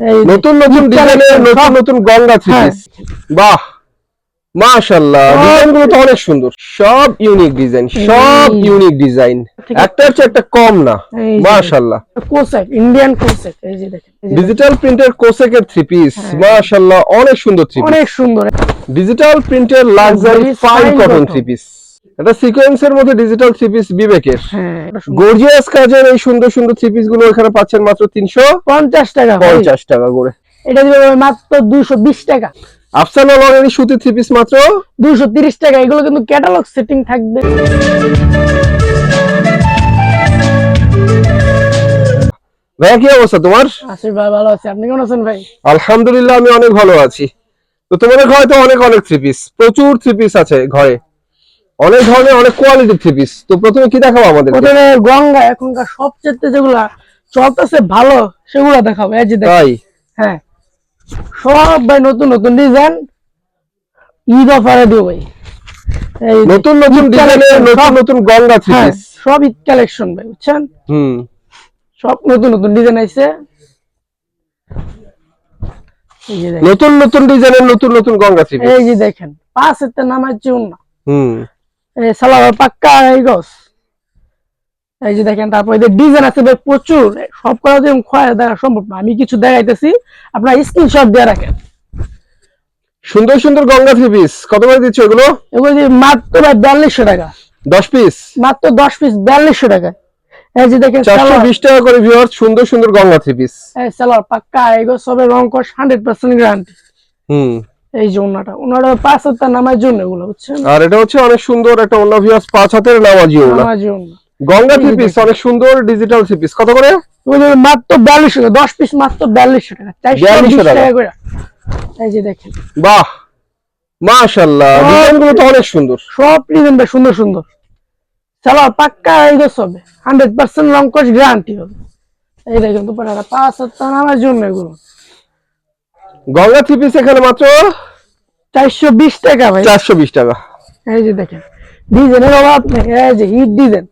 নতুন নতুন ডিজাইনের নতুন নতুন গঙ্গা থ্রি হ্যাঁ। বাহ! মাশাআল্লাহ সব- ডিজাইনগুলো তো অনেক সুন্দর। সব ইউনিক ডিজাইন সব। ইউনিক ডিজাইন একটা হচ্ছে একটা কম না। মাশাআল্লাহ। কোসেক ইন্ডিয়ান কোসেক এই যে দেখেন ডিজিটাল প্রিন্টের কোসেকের থ্রি পিস হ্যাঁ। মাশাআল্লাহ অনেক সুন্দর থ্রি পিস অনেক সুন্দর। ডিজিটাল প্রিন্টের luxury fine cotton. Three piece এটা সিকোয়েন্সের মধ্যে ডিজিটাল থ্রি পিস বিবেকের। হ্যাঁ। গর্জিয়াস কাজের এই সুন্দর সুন্দর থ্রি পিসগুলো এখানে পাচ্ছেন মাত্র তিনশো পঞ্চাশ টাকা পঞ্চাশ টাকা করে। এটা দিবে মাত্র দুইশো বিশ টাকা। আফসানা লরের সুতি থ্রি পিস মাত্র? দুইশো তিরিশ টাকা। এগুলো কিন্তু ক্যাটালগ সেটিং থাকবে। ভাইয়া কি অবস্থা তোমার? আসিফ ভাই ভালো আছে। আপনি কেমন আছেন ভাই? আলহামদুলিল্লাহ আমি অনেক ভালো আছি। তো তোমাদের ঘরে তো অনেক অনেক থ্রি পিস প্রচুর থ্রি পিস আছে ঘরে। অনেক ধরনের অনেক কোয়ালিটির থ্রি পিস তো প্রথমে কি দেখাবো আমাদের প্রথমে গঙ্গা এখনকার সবচেয়ে যেগুলা চলতেছে ভালো সেগুলা দেখাবো। এই যে তাই? হ্যাঁ। সব ভাই নতুন নতুন ডিজাইন ঈদ অফারে দিব ভাই। নতুন নতুন ডিজাইনের নতুন নতুন গঙ্গা থ্রি হ্যাঁ পিস সব ঈদ কালেকশন ভাই বুঝছেন? হুম। সব নতুন নতুন ডিজাইন আইছে। যে নতুন নতুন ডিজাইনের নতুন নতুন গঙ্গা থ্রি পিস এই যে দেখেন পাঁচ হাতে নামাচ্ছি না হুম। সালাবার পাক্কা এই গছ এই যে দেখেন তারপর এদের ডিজাইন আছে ভাই প্রচুর। সব করা দেখা সম্ভব না। আমি কিছু দেখাইতেছি আপনার স্ক্রিনশট দিয়ে রাখেন। সুন্দর সুন্দর গঙ্গা থ্রি পিস কত করে দিচ্ছ এগুলো? এগুলো যে মাত্র ভাই বিয়াল্লিশশো টাকা। দশ পিস মাত্র দশ পিস বিয়াল্লিশশো টাকা। এই যে দেখেন চারশো বিশ টাকা করে ভিউয়ার সুন্দর সুন্দর গঙ্গা থ্রি পিস এই পাক্কা এগুলো সবে রং কস হান্ড্রেড পার্সেন্ট গ্যারান্টি হুম। এই যে ওনাটা। ওনাটা পাঁচ হাজার নামার জন্য এগুলো বুঝছেন? আর এটা হচ্ছে অনেক সুন্দর একটা অন্য ভিউয়ার্স পাঁচ হাতের নামাজি ওনা। গঙ্গা থ্রি পিস অনেক সুন্দর ডিজিটাল থ্রি পিস কত করে? মাত্র বিয়াল্লিশশো টাকা দশ পিস মাত্র বিয়াল্লিশশো টাকা চারশো 4200 বিশ টাকা। করে। এই যে দেখেন। বাহ! মাশাআল্লাহ সব- ডিজাইনগুলো তো অনেক সুন্দর। সব ডিজাইন সুন্দর সুন্দর। সালোয়ার পাক্কা এই গেছে হবে। হান্ড্রেড পার্সেন্ট রং গ্যারান্টি হবে। এই দেখেন দুপাটা পাঁচ হাজার নামার জন্য এগুলো। গঙ্গা থ্রি পিস এখানে মাত্র চারশো বিশ টাকা ভাই। চারশো বিশ টাকা। এই যে দেখেন ডিজাইনের অভাব নেই। এই যে হিট ডিজাইন।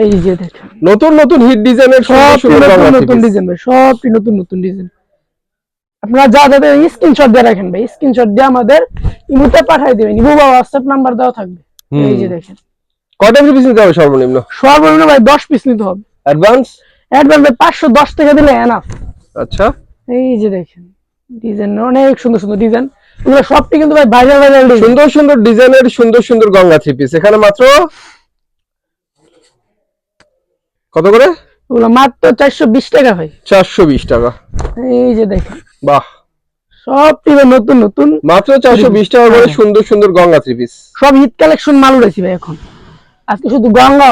এই যে দেখেন। নতুন নতুন হিট ডিজাইনের সব নতুন নতুন ডিজাইন ভাই সবটি নতুন নতুন ডিজাইন। আপনারা যা যাদের স্ক্রিনশট দিয়ে রাখেন ভাই স্ক্রিনশট দিয়ে আমাদের ইমুতে পাঠিয়ে দিবেন। ইমু বা হোয়াটসঅ্যাপ নাম্বার দেওয়া থাকবে। এই যে দেখেন। কয়টা থ্রি পিস নিতে হবে সর্বনিম্ন? সর্বনিম্ন ভাই দশ পিস নিতে হবে। অ্যাডভান্স অ্যাডভান্স ভাই পাঁচশো দশ টাকা দিলে এনাফ আচ্ছা। এই যে দেখেন ডিজাইন অনেক সুন্দর সুন্দর ডিজাইন। এগুলো সবটি কিন্তু ভাই ভাইরাল ভাইরাল সুন্দর সুন্দর ডিজাইনের সুন্দর সুন্দর গঙ্গা থ্রি পিস এখানে মাত্র কত করে? এগুলো মাত্র চারশো বিশ টাকা ভাই। চারশো বিশ টাকা। এই যে দেখেন বাহ। সবটি নতুন নতুন। মাত্র চারশো বিশ টাকা করে হ্যাঁ। সুন্দর সুন্দর গঙ্গা থ্রি পিস সব হিট কালেকশন মাল ভাই এখন। আজকে শুধু গঙ্গা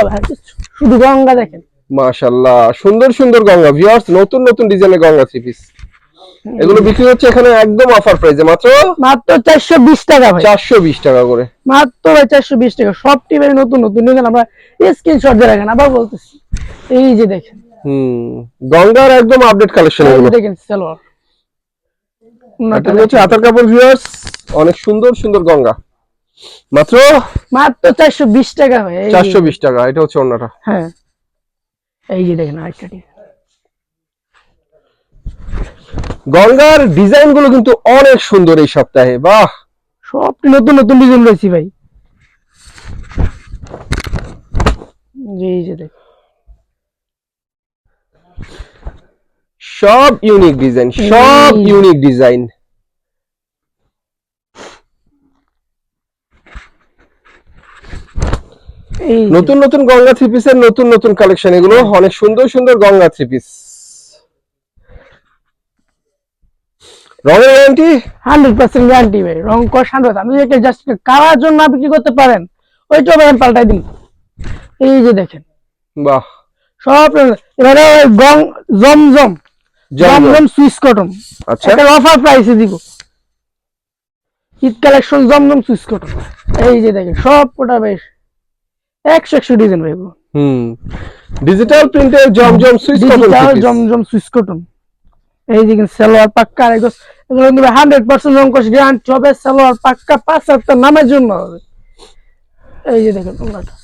শুধু গঙ্গা দেখেন। মাশাল্লাহ সুন্দর সুন্দর গঙ্গা ভিউয়ার্স নতুন নতুন ডিজাইনের গঙ্গা থ্রি পিস এগুলো বিক্রি হচ্ছে এখানে একদম অফার প্রাইসে মাত্র মাত্র চারশো বিশ টাকা ভাই। চারশো বিশ টাকা করে। মাত্র ভাই চারশো বিশ টাকা। সবটি ভাই নতুন নতুন ডিজাইন আমরা স্ক্রিনশট দিয়ে রাখেন আবার বলতেছি। এই যে দেখেন। হুম গঙ্গার একদম আপডেট কালেকশন এগুলো দেখেন সালোয়ার। এটা হচ্ছে আতার কাপড় ভিউয়ার্স অনেক সুন্দর সুন্দর গঙ্গা। মাত্র মাত্র চারশো বিশ টাকা ভাই এই যে- চারশো বিশ টাকা এটা হচ্ছে অন্যটা। হ্যাঁ। এই যে দেখেন আরেকটা গঙ্গার ডিজাইনগুলো কিন্তু অনেক সুন্দর এই সপ্তাহে বাহ! সবটি নতুন নতুন ডিজাইন রয়েছে ভাই। এই যে দেখ সব ইউনিক ডিজাইন সব ইউনিক ডিজাইন এই যে- নতুন নতুন গঙ্গা থ্রি পিসের নতুন নতুন কালেকশন এগুলো অনেক সুন্দর সুন্দর গঙ্গা থ্রি পিস রঙের গ্যারান্টি হান্ড্রেড পার্সেন্ট গ্যারান্টি ভাই রং কস হান্ড্রেড আপনি যদি জাস্ট কালার জন্য বিক্রি করতে পারেন? ওইটাও ভাই পাল্টাই দিন এই যে দেখেন। বাহ। সব এবারে গং জমজম। জমজম। সুইস কটন আচ্ছা। একটা অফার প্রাইসে দিব। Eid collection Zamzam Swiss cotton এই যে দেখেন সব কোটা বেশ একশো একশো ডিজাইন ভাই হুম। ডিজিটাল প্রিন্টের Zamzam Swiss cotton digital Zamzam Swiss cotton. এই দেখেন সালোয়ার পাক্কা আর এগুলো কিন্তু হান্ড্রেড পার্সেন্ট রং কষ গ্যারান্টি হবে সালোয়ার পাক্কা পাঁচ হাজার নামের জন্য হবে। এই যে দেখেন ওনাটা।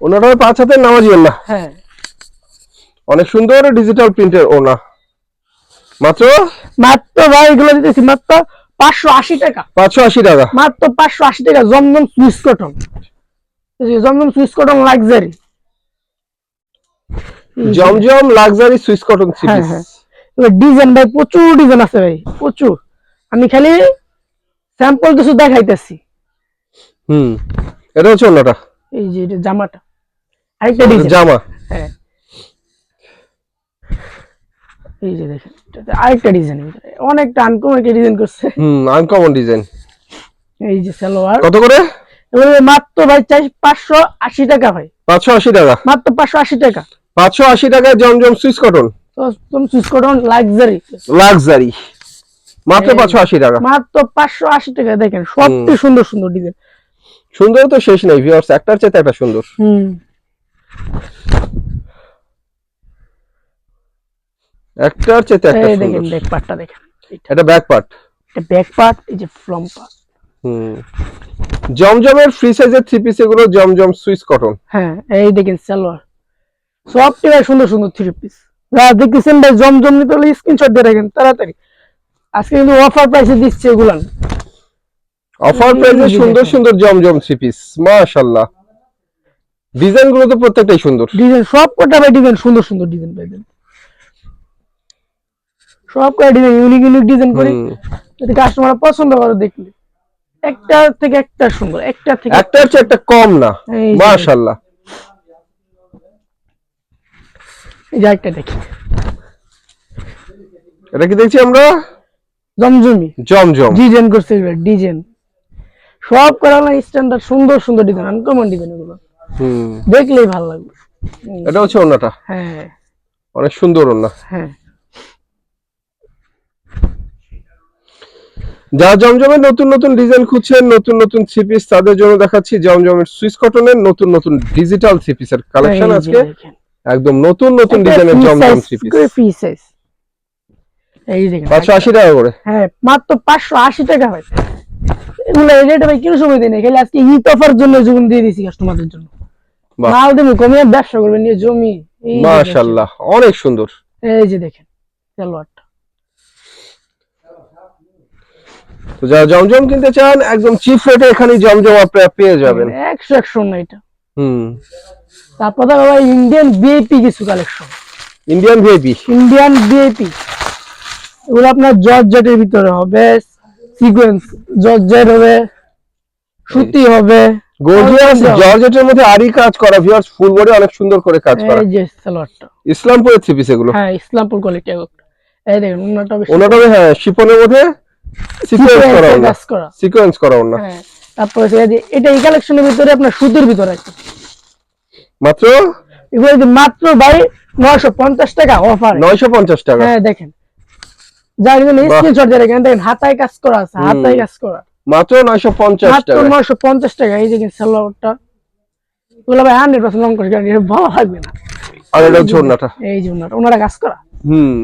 ওনারা পাঁচ হাতের নামাজিবেন না হ্যাঁ। অনেক সুন্দর ডিজিটাল প্রিন্টের ওনা। মাত্র? মাত্র ভাই এগুলো দিতেছি মাত্র পাঁচশো আশি টাকা। পাঁচশো আশি টাকা। মাত্র পাঁচশো আশি টাকা জমজম সুইচ কটন। যে Zamzam Swiss cotton luxury Zamzam luxury Swiss cotton three হ্যাঁ, হ্যাঁ। এবার ডিজাইন ভাই প্রচুর ডিজাইন আছে ভাই প্রচুর। আমি খালি স্যাম্পল কিছু দেখাইতেছি। হুম এটা হচ্ছে ওনাটা এই যে এটা জামাটা। আরেকটা ডিজাইন জামা। হ্যাঁ। এই যে দেখেন আরেকটা ডিজাইন অনেকটা আনকমন একটা ডিজাইন করছে। হুম আনকমন ডিজাইন এই যে সালোয়ার। কত করে? মাত্র ভাই চাই পাঁচশো আশি টাকা ভাই। পাঁচশো আশি টাকা? মাত্র পাঁচশো আশি টাকা। পাঁচশো আশি টাকায় জমজম সুইস কটন? তুমি চুজ লাক্সারি। লাক্সারি। মাত্র পাঁচশো আশি টাকা? মাত্র পাঁচশো আশি টাকা দেখেন সবটি সুন্দর সুন্দর ডিজাইন। সুন্দর তো শেষ নেই ভিউয়ার্স একটার চেয়ে একটা সুন্দর। হুম। একটার চেয়ে একটা এই দেখেন সুন্দর। ব্যাক পার্টটা দেখেন। এটা এটা ব্যাক পার্ট ব্যাক পার্ট এই যে ফ্রম পার্ট হুম। জমজমের ফ্রি সাইজের থ্রি পিস এগুলো জমজম সুইস কটন হ্যাঁ এই দেখেন সালোয়ার। ভাই সুন্দর সুন্দর থ্রি পিস যারা দেখতেছেন ভাই জমজম নিতে হলে স্ক্রিনশট দিয়ে রাখেন তাড়াতাড়ি। আজকে কিন্তু অফার প্রাইসে দিচ্ছে এগুলান। অফার প্রাইসে সুন্দর সুন্দর জমজম থ্রি পিস মাশাআল্লাহ। ডিজাইনগুলো তো প্রত্যেকটাই সুন্দর। ডিজাইন সব কটা ভাই ডিজাইন সুন্দর সুন্দর ডিজাইন পাইবেন সব কটা ডিজাইন ইউনিক ইউনিক ডিজাইন করি। যদি কাস্টমার পছন্দ করে দেখলে। একটা থেকে একটা সুন্দর একটা থেকে একটার চেয়ে একটা কম না মাশাআল্লাহ। এই যে একটা দেখি। এটা কি দেখছি আমরা? জমজমি। জমজম। ডিজাইন করছে ডিজাইন। সব করা না স্ট্যান্ডার্ড সুন্দর সুন্দর ডিজাইন আনকমন ডিজাইন এগুলো। হুম। দেখলেই ভালো লাগবে। এটা হচ্ছে ওনাটা হ্যাঁ। অনেক সুন্দর ওনা হ্যাঁ। যারা জমজমের নতুন নতুন ডিজাইন খুঁজছেন নতুন নতুন থ্রি পিস তাদের জন্য দেখাচ্ছি জমজমের সুইস কটনের নতুন নতুন ডিজিটাল থ্রি পিসের কালেকশন আজকে। একদম নতুন নতুন ডিজাইনের জমজম থ্রি পিস। এই দেখেন। টাকা করে। হ্যাঁ মাত্র পাঁচশো আশি টাকা হয় এগুলো এই রেটে ভাই কিনো সময় দিই না খালি আজকে ঈদ অফার জন্য জীবন দিয়ে দিছি কাস্টমারদের জন্য। মাল দেবো কমিয়ে ব্যবসা করবেন নিয়ে জমি মাশাআল্লাহ অনেক সুন্দর। এই যে দেখেন সালোয়ারটা তো যারা জমজম কিনতে চান একদম চিপ রেটে এখানে জমজম আপনারা পেয়ে যাবেন। একশো একশো না এটা। হুম। তারপর দেখো ভাই ইন্ডিয়ান বিএপি কিছু collection Indian VIP Indian BAP এগুলো আপনার জর্জেটের ভিতরে হবে সিকোয়েন্স জর্জেট হবে সুতি হবে। গর্জিয়াস জর্জেটের মধ্যে আরই কাজ করা ভিউয়ার্স ফুল বডি অনেক সুন্দর করে কাজ করা। এই যে সালোয়ারটা ইসলামপুরের থ্রি পিস এগুলো। হ্যাঁ ইসলামপুর কোয়ালিটি এই দেখেন ওনাটা ওনাটা হ্যাঁ শিপনের মধ্যে সিকোয়েন্স করা। সিকোয়েন্স ওনা হ্যাঁ তারপরে এটা এই কালেকশনের ভিতরে আপনার সুতির ভিতরে আছে। মাত্র? এগুলো মাত্র ভাই টাকা অফার টাকা। হ্যাঁ দেখেন। যার জন্য স্ক্রিনশট দিয়ে রাখেন দেখেন হাতায় কাজ করা আছে হাতায় কাজ করা। মাত্র নয়শো পঞ্চাশ মাত্র টাকা। নয়শো পঞ্চাশ টাকা এই দেখেন সালোয়ারটা এগুলো ভাই হান্ড্রেড পার্সেন্ট লং করে গাড়ি ভালো লাগবে না। আর এটা হচ্ছে এই ওনারা কাজ করা। হুম।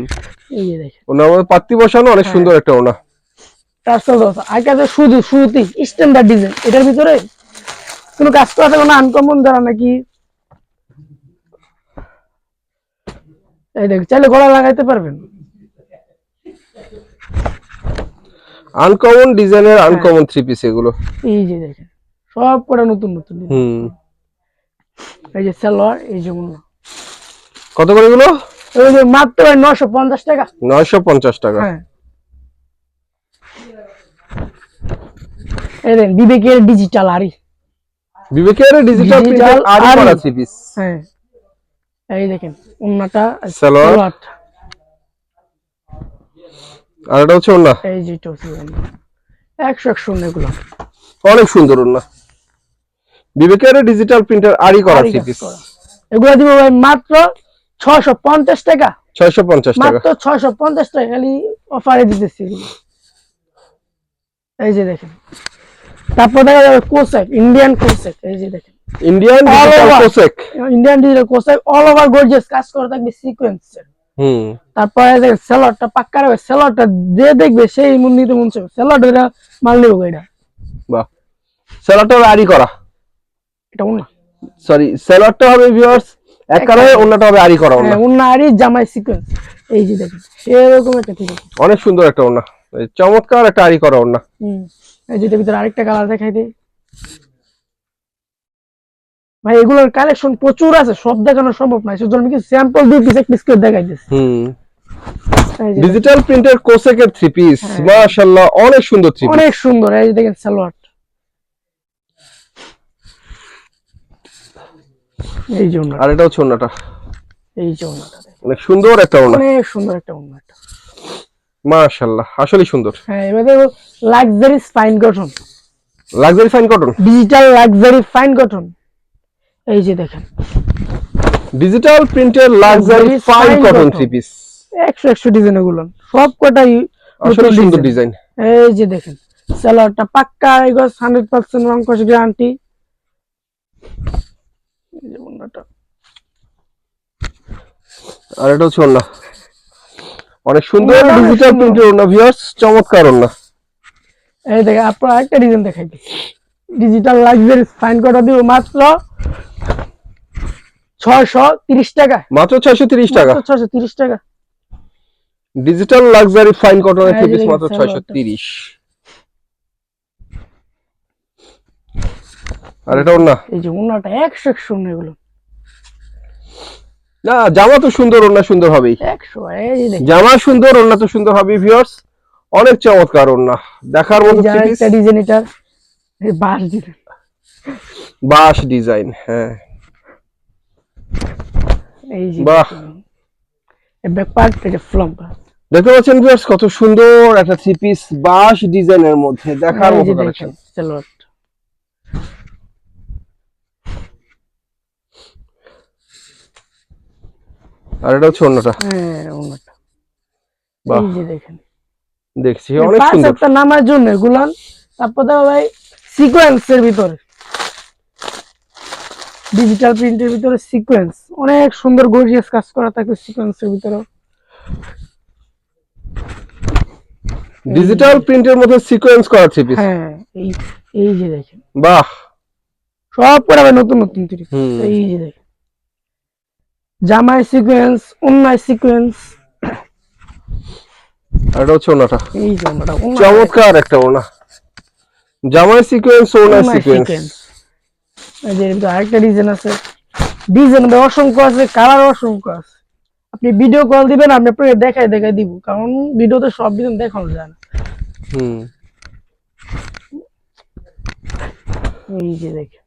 এই দেখেন। ওনার পাত্তি বসানো অনেক হ্যাঁ। সুন্দর একটা ওনা তার সাথে আগে কাছে শুধু সুতি স্ট্যান্ডার্ড ডিজাইন এটার ভিতরে কোনো কাজ করা থাকে না আনকমন দ্বারা নাকি? এই দেখ চাইলে গলা লাগাইতে পারবেন। আনকমন ডিজাইনের। আনকমন থ্রি পিস এগুলো। এই যে দেখেন সব কটা নতুন নতুন। হুম। এই যে সালোয়ার এই যে। কত করে এগুলো? এই যে মাত্র নশো পঞ্চাশ টাকা। নয়শো পঞ্চাশ টাকা। হ্যাঁ। এই বিবেকের ডিজিটাল আরি বিবেকের ডিজিটাল প্রিন্টার আরি। করা থ্রি পিস হ্যাঁ। এই দেখেন ওন্নাটা সালোয়ার। আর এটা হচ্ছে ওনা এই যে এটা হচ্ছে ওড়না এগুলো। অনেক সুন্দর ওনা বিবেকের ডিজিটাল প্রিন্টার আরই করা আরি থ্রি পিস। এগুলো দিব ভাই মাত্র ছয়শো পঞ্চাশ টাকা। ছয়শো পঞ্চাশ টাকা। মাত্র ছয়শো পঞ্চাশ টাকা খালি অফারে দিতেছি। এই যে দেখেন। তারপর দেখা যাবে কোসেক ইন্ডিয়ান কোসেক এই যে দেখেন। ইন্ডিয়ান ডিজিটাল কোসেক ইন্ডিয়ান ডিজিটাল কোসেক অল ওভার গর্জিয়াস কাজ করা থাকবে হুম। তারপরে দেখেন সেলরটা পাক্কা রাখবে সেলরটা যে দেখবে সেই মন নিতে মন চাইবে। সেলরটা এটা মাল নিব এটা। বাহ। সেলারটা আরই করা। এটা না সরি সেলারটা হবে ভিউয়ার্স এক ওন্নাটা হবে আরি করা ওন্না হ্যাঁ উন্নারি জামাই সিকোয়েন্স এই যে দেখেন সেরকম একটা ঠিক আছে। অনেক সুন্দর একটা ওন্না চমৎকার একটা আরি করা ওন্না হুম। এই যেটার ভিতরে আরেকটা কালার দেখাই দিই। ভাই এগুলোর কালেকশন প্রচুর আছে সব দেখানো সম্ভব নয় সেজন্য কিছু স্যাম্পল দুই পিস এক পিস করে দেখাই দিচ্ছি হুম। ডিজিটাল প্রিন্টের কোসেকের থ্রি পিস। মাশাআল্লাহ অনেক সুন্দর থ্রি পিস অনেক সুন্দর এই যে দেখেন সালোয়ার। এই যে আর এটা হচ্ছে ওন্নাটা এই যে অনেক সুন্দর একটা ওন্না অনেক সুন্দর একটা ওনাটা। মাশাআল্লাহ আসলেই সুন্দর। হ্যাঁ এবার luxury fine cotton luxury fine cotton digital luxury fine cotton এই যে দেখেন। ডিজিটাল প্রিন্টের luxury fine cotton three piece একশো একশো ডিজাইন এগুলো। সব কটাই আসলে সুন্দর ডিজাইন এই যে দেখেন সালোয়ারটা পাক্কা এগো হান্ড্রেড পার্সেন্ট রং কষ গ্যারান্টি। আর এটা হচ্ছে ওন্না অনেক সুন্দর ওন্নাটা ডিজিটাল প্রিন্টের ওন্না ভিউয়ার্স চমৎকার ওন্না এই দেখেন আপনার আরেকটা ডিজাইন দেখাই ডিজিটাল লাক্সারি ফাইন কটা দিব? মাত্র ছয়শো তিরিশ টাকা। মাত্র ছয়শো তিরিশ টাকা। ছয়শো তিরিশ টাকা। ডিজিটাল লাক্সারি ফাইন কটনের থ্রি পিস মাত্র ছয়শো সালোয়ারটা। তিরিশ। আর এটা ওন্না এই যে ওনাটা একশো একশো ওড়না এগুলো। না জামা তো সুন্দর ওন্না সুন্দর হবেই। জামা সুন্দর ওন্না তো সুন্দর হবে ভিউয়ার্স অনেক চমৎকার ওন্না দেখার মতো ডিজাইন এই বাস ডিজাইন বাস ডিজাইন হ্যাঁ। এই যে বাহ। ব্যাক পার্ট এটা দেখতে পাচ্ছেন ভিউয়ার্স কত সুন্দর একটা থ্রি পিস বাস ডিজাইনের মধ্যে দেখার মতো কালেকশন দেখেন আর এটা হচ্ছে অন্যটা। হ্যাঁ ওনাটা বাহ। এই যে দেখেন। দেখছি অনেক সুন্দর। নামার জন্য গুলান তারপর দেখো ভাই সিকোয়েন্সের ভিতরে। ডিজিটাল প্রিন্টের ভিতরে সিকোয়েন্স অনেক সুন্দর গর্জিয়াস কাজ করা থাকে সিকোয়েন্সের ভিতরে। ডিজিটাল প্রিন্টের মধ্যে সিকোয়েন্স করা থ্রি পিস হ্যাঁ এই এই যে দেখেন। বাহ। সব করে নতুন নতুন এই যে দেখেন। জামাই সিকোয়েন্স অন্যায় সিকোয়েন্স এটা হচ্ছে ওনাটা। এই যে ওনাটা চমৎকার একটা ওনা। জামাই সিকোয়েন্স ওনার সিকোয়েন্স এই যে এর আরেকটা ডিজাইন আছে। ডিজাইন অসংখ্য আছে কালার অসংখ্য আছে। আপনি ভিডিও কল দিবেন আমি আপনাকে দেখাই দেখাই দিব। কারণ ভিডিওতে সব ডিজাইন দেখানো যায় না। হুম। এই যে দেখেন।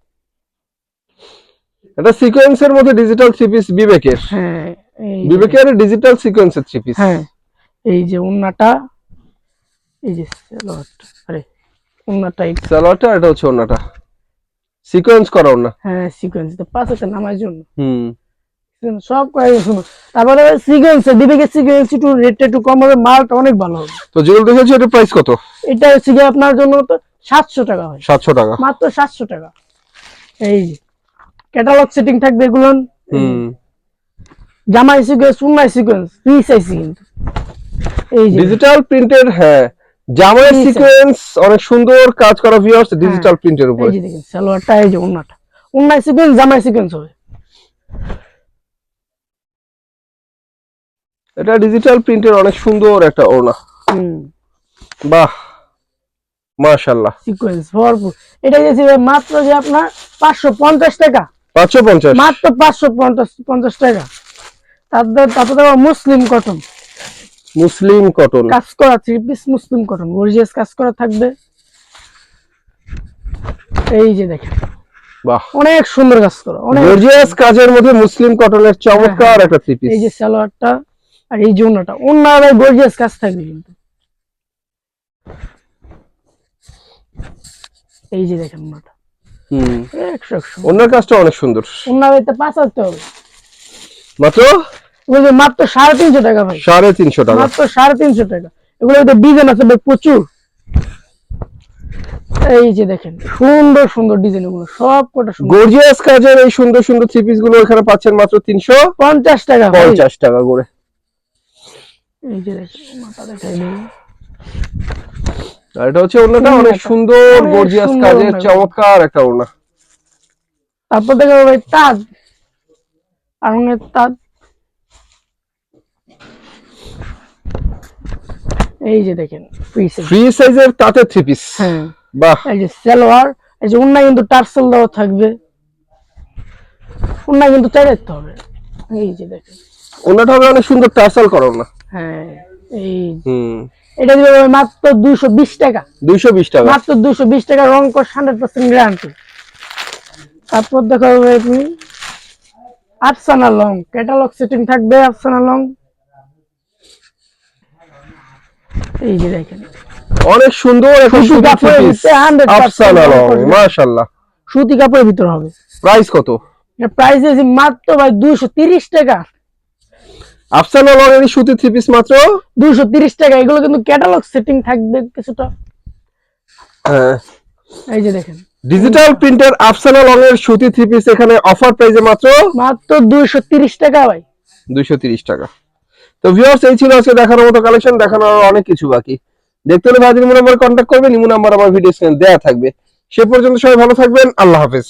এটা সিকোয়েন্সের মধ্যে ডিজিটাল থ্রি পিস বিবেকের। হ্যাঁ বিবেকের ডিজিটাল সিকোয়েন্সের থ্রি পিস হ্যাঁ এই যে উন্নাটা এই যে সালোয়ারটা আরে উন্নাটা এই- সালোয়ারটা এটা হচ্ছে ওনাটা সিকোয়েন্স করা ওনা হ্যাঁ সিকোয়েন্স তো পাঁচ একটা নামার জন্য। হুম। সব শুনো তারপরে সিকোয়েন্স বিবেকের সিকোয়েন্স একটু রেটটা একটু কম হবে মালটা অনেক ভালো হবে। তো যেগুলো দেখেছি এটা প্রাইস কত? এটা হচ্ছে আপনার জন্য তো সাতশো টাকা হয়। সাতশো টাকা। মাত্র সাতশো টাকা। এই যে ক্যাটালগ সেটিং থাকবে এগুলো হুম। জামাই সিকোয়েন্স উন্নাই সিকোয়েন্স ফ্রি সাইজ কিন্তু। এই যে। ডিজিটাল প্রিন্টের হ্যাঁ। sir. সিকোয়েন্স অনেক সুন্দর কাজ করা ভিউয়ার্স ডিজিটাল প্রিন্টের এই যে দেখেন সালোয়ারটা এই যে উন্নাটা উন্নাই সিকোয়েন্স জামাই সিকোয়েন্স হবে। এটা ডিজিটাল প্রিন্টের অনেক সুন্দর একটা ওড়না। হুম। বাহ। মাশাআল্লাহ। সিকোয়েন্স ভরপুর। এটা গেছে মাত্র যে আপনার পাঁচশো পঞ্চাশ টাকা। পাঁচশো পঞ্চাশ। মাত্র পাঁচশো পঞ্চাশ পঞ্চাশ টাকা। তারপর তারপর দেখো মুসলিম কটন। Muslin cotton. কাজ করা three piece muslin cotton. Gorgeous কাজ করা থাকবে। এই যে দেখেন। বাহ। অনেক সুন্দর কাজ করা অনেক গর্জিয়াস কাজের মধ্যে মুসলিম কটনের চমৎকার একটা থ্রি পিস এই যে সালোয়ারটা আর এই যে ওন্নাটা ওন্না গর্জিয়াস কাজ থাকবে কিন্তু। এই যে দেখেন ওন্নাটা হুম। একশো একশো। অন্য কাজটা অনেক সুন্দর। ওন্না হইতে পাঁচ হাজার হবে মাত্র? এগুলো মাত্র সাড়ে তিনশো টাকা ভাই। সাড়ে তিনশো টাকা। মাত্র সাড়ে তিনশো টাকা। এগুলো হইতে ডিজাইন আছে ভাই প্রচুর। এই যে দেখেন সুন্দর সুন্দর ডিজাইন এগুলো সব কটা সুন্দর। গর্জিয়াস কাজের এই সুন্দর সুন্দর থ্রি পিসগুলো এখানে পাচ্ছেন মাত্র তিনশো পঞ্চাশ টাকা। পঞ্চাশ টাকা করে। এই যে দেখেন মাথা দেখাই এটা হচ্ছে ওড়নাটা অনেক সুন্দর গর্জিয়াস কাজের চমৎকার একটা ওড়না। তারপর দেখো ভাই তাজ। আড়ঙের তাঁত এই যে দেখেন ফ্রি সাইজের তাতে থ্রি পিস হ্যাঁ। বাহ। এই যে সালোয়ার এই যে উন্না কিন্তু টার্সেল দেওয়া থাকবে। উন্না কিন্তু চাই রাখতে হবে। এই যে দেখেন। ওনাটা হবে অনেক সুন্দর টার্সাল করো না হ্যাঁ এই হুম। এটা দিবে মাত্র দুইশো বিশ টাকা। দুইশো বিশ টাকা। মাত্র দুইশো বিশ টাকা রং কর হান্ড্রেড পার্সেন্ট গ্যারান্টি তারপর দেখা যাবে আপনি আফসানা লং ক্যাটালগ সেটিং থাকবে আফসানা লং। এই যে দেখেন। অনেক সুন্দর একটা সুতি কাপড়ের ভিতরে 100% আফসানা লং মাশাআল্লাহ। সুতি কাপড়ের ভিতর হবে। প্রাইস কত? প্রাইস আছে মাত্র ভাই দুইশো তিরিশ টাকা। আফসানা সুতি থ্রি পিস মাত্র? দুইশো তিরিশ টাকা। এগুলো কিন্তু ক্যাটালগ সেটিং থাকবে কিছুটা। হ্যাঁ। এই যে দেখেন। ডিজিটাল প্রিন্টার আফসানা সুতি থ্রি পিস এখানে অফার প্রাইসে মাত্র? মাত্র দুইশো তিরিশ টাকা ভাই। দুইশো তিরিশ টাকা। তো ভিউয়ার্স এই ছিল আজকে দেখানোর মতো কালেকশন দেখানোর অনেক কিছু বাকি। দেখতে হলে ভাইদের নাম্বার কন্ট্যাক্ট করবেন ইমো নাম্বার আমার ভিডিও স্ক্রিনে দেওয়া থাকবে। সে পর্যন্ত সবাই ভালো থাকবেন। আল্লাহ হাফেজ।